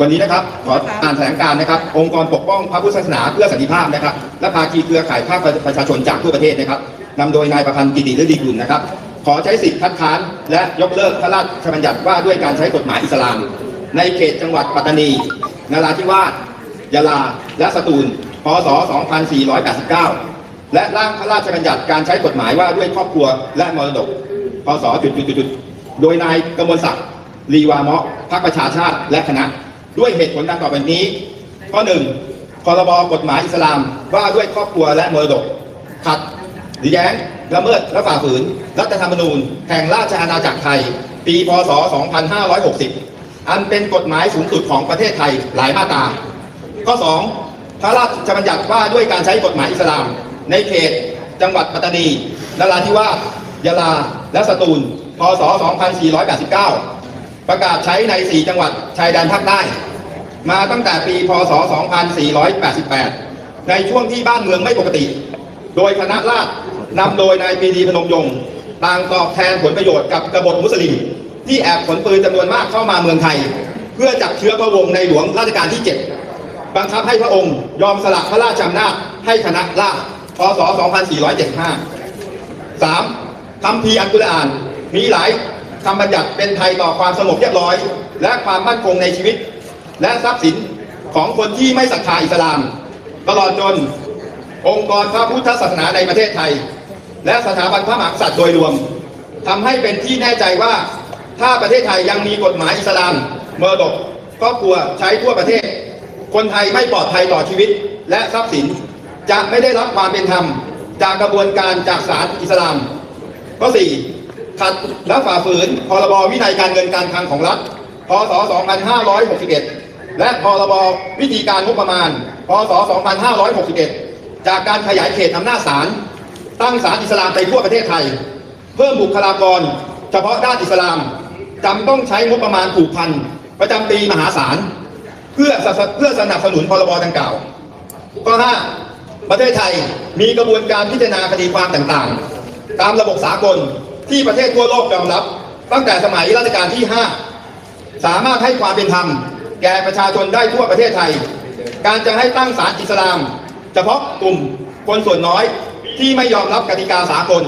วันนี้นะครับขออ่านแถลงการนะครับ องค์กรปกป้องพระพุทธศาสนาเพื่อสันติภาพนะครับ และภาคีเครือข่ายภาคประชาชนจากทั่วประเทศนะครับนำโดยนายประพันธ์กิติฤดีกุลนะครับ ขอใช้สิทธิ์คัดค้านและยกเลิกพระราชบัญญัติว่าด้วยการใช้กฎหมายอิสลาม ในเขตจังหวัดปัตตานีนราธิวาสยะลา และสตูลพศ 2489 และร่างพระราชบัญญัติการใช้กฎหมายว่าด้วยครอบครัวและมรดกพศจุดจุดจุดจุด โดยนายกมลศักดิ์ลีวามะพรรคประชาชาติและคณะ ด้วยเหตุผลดังต่อไปนี้ ข้อหนึ่งพรบกฎหมายอิสลามว่าด้วยครอบครัวและมรดก ขัด หรือแย้งละเมิดและฝ่าฝืน รัฐธรรมนูญ แห่งราชอาณาจักรไทย ปีพศ 2560 อันเป็นกฎหมายสูงสุดของประเทศไทยหลายมาตรา ข้อ 2 พระราชบัญญัติว่าด้วยการใช้กฎหมายอิสลาม ในเขต จังหวัดปัตตานีนราธิวาสยะลา และสตูล พศ 2489 ประกาศใช้ใน 4 จังหวัดชายแดนภาคใต้ มาตั้งแต่ปี พศ 2488 ในช่วงที่บ้านเมืองไม่ปกติ โดยคณะราษฎรนำโดยนายปรีดีพนมยงค์ต่างตอบแทนผลประโยชน์กับกบฏมุสลิม ที่แอบขนปืนจำนวนมากเข้ามาเมืองไทย เพื่อจับเชื้อพระวงศ์ในหลวงรัชกาลที่ 7 บังคับให้พระองค์ยอมสละพระราชอำนาจให้คณะราษฎร พศ 2475 3. คำพีอัลกุรอาน มีหลายคำบัญญัติเป็นไทยต่อความสงบเรียบร้อย และความมั่นคงในชีวิต และทรัพย์สินของคนที่ไม่ศรัทธาอิสลาม ตลอดจน องค์กรพระพุทธศาสนาในประเทศไทย และสถาบันพระมหากษัตริย์โดยรวมทำให้เป็นที่แน่ใจว่าถ้าประเทศไทยยังมีกฎหมายอิสลามเมรดกครอบครัวใช้ทั่วประเทศ คนไทยไม่ปลอดภัยต่อชีวิต และทรัพย์สินจะไม่ได้รับความเป็นธรรมจากกระบวนการจากศาลอิสลามข้อ4 ขัดและฝ่าฝืนพรบวินัยการเงินการคลังของรัฐ พศ 2561 และพรบวิธีการงบประมาณ พศ 2561 จากการขยายเขตอำนาจศาล ตั้งศาลอิสลามไปทั่วประเทศไทย เพิ่มบุคลากร เฉพาะด้านอิสลามจำต้องใช้งบประมาณผูกพัน ประจำปีมหาศาล เพื่อเพื่อสนับสนุนพรบดังกล่าวข้อ5ประเทศไทยมีกระบวนการพิจารณาคดีความต่างๆ ตามระบบสากล ที่ประเทศทั่วโลกยอมรับ ตั้งแต่สมัยรัชกาลที่ 5 สามารถให้ความเป็นธรรม แก่ประชาชนได้ทั่วประเทศไทย การจะให้ตั้งศาลอิสลาม เฉพาะกลุ่มคนส่วนน้อยที่ไม่ยอมรับกติกาสากล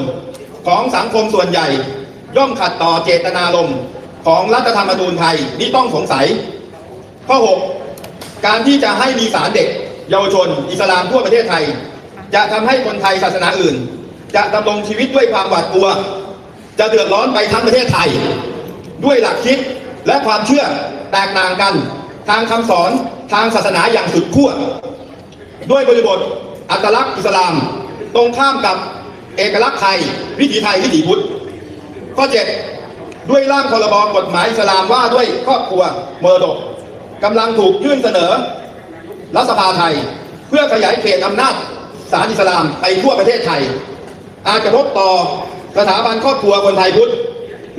ของสังคมส่วนใหญ่ ย่อมขัดต่อเจตนารมณ์ของรัฐธรรมนูญไทยนี่ต้องสงสัย ข้อ 6 การที่จะให้มีศาลเด็ก เยาวชน อิสลามทั่วประเทศไทย จะทำให้คนไทยศาสนาอื่น จะดำรงชีวิตด้วยความหวาดกลัว จะเดือดร้อนไปทั้งประเทศไทย ด้วยหลักคิดและความเชื่อแตกต่างกัน ทางคำสอนทางศาสนาอย่างสุดขั้วด้วยบริบทอัตลักษณ์อิสลาม ตรงข้ามกับเอกลักษณ์ไทย วิถีไทยวิถีพุทธข้อ7ด้วยร่างพรบกฎหมายอิสลามว่าด้วยครอบครัวมรดกกำลังถูกยื่นเสนอรัฐสภาไทย เพื่อขยายเขตอำนาจศาลอิสลามไปทั่วประเทศไทย อาจจะพบต่อ สถาบันครอบครัวคนไทยพุทธ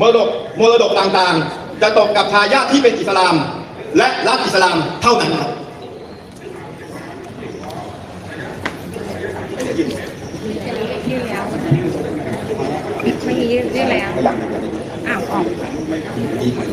มรดกมรดกต่างๆ จะตกกับทายาทที่เป็นอิสลาม และรับอิสลามเท่านั้นครับยื่นแล้วไม่ยื่นยื่นแล้วอ้าวออก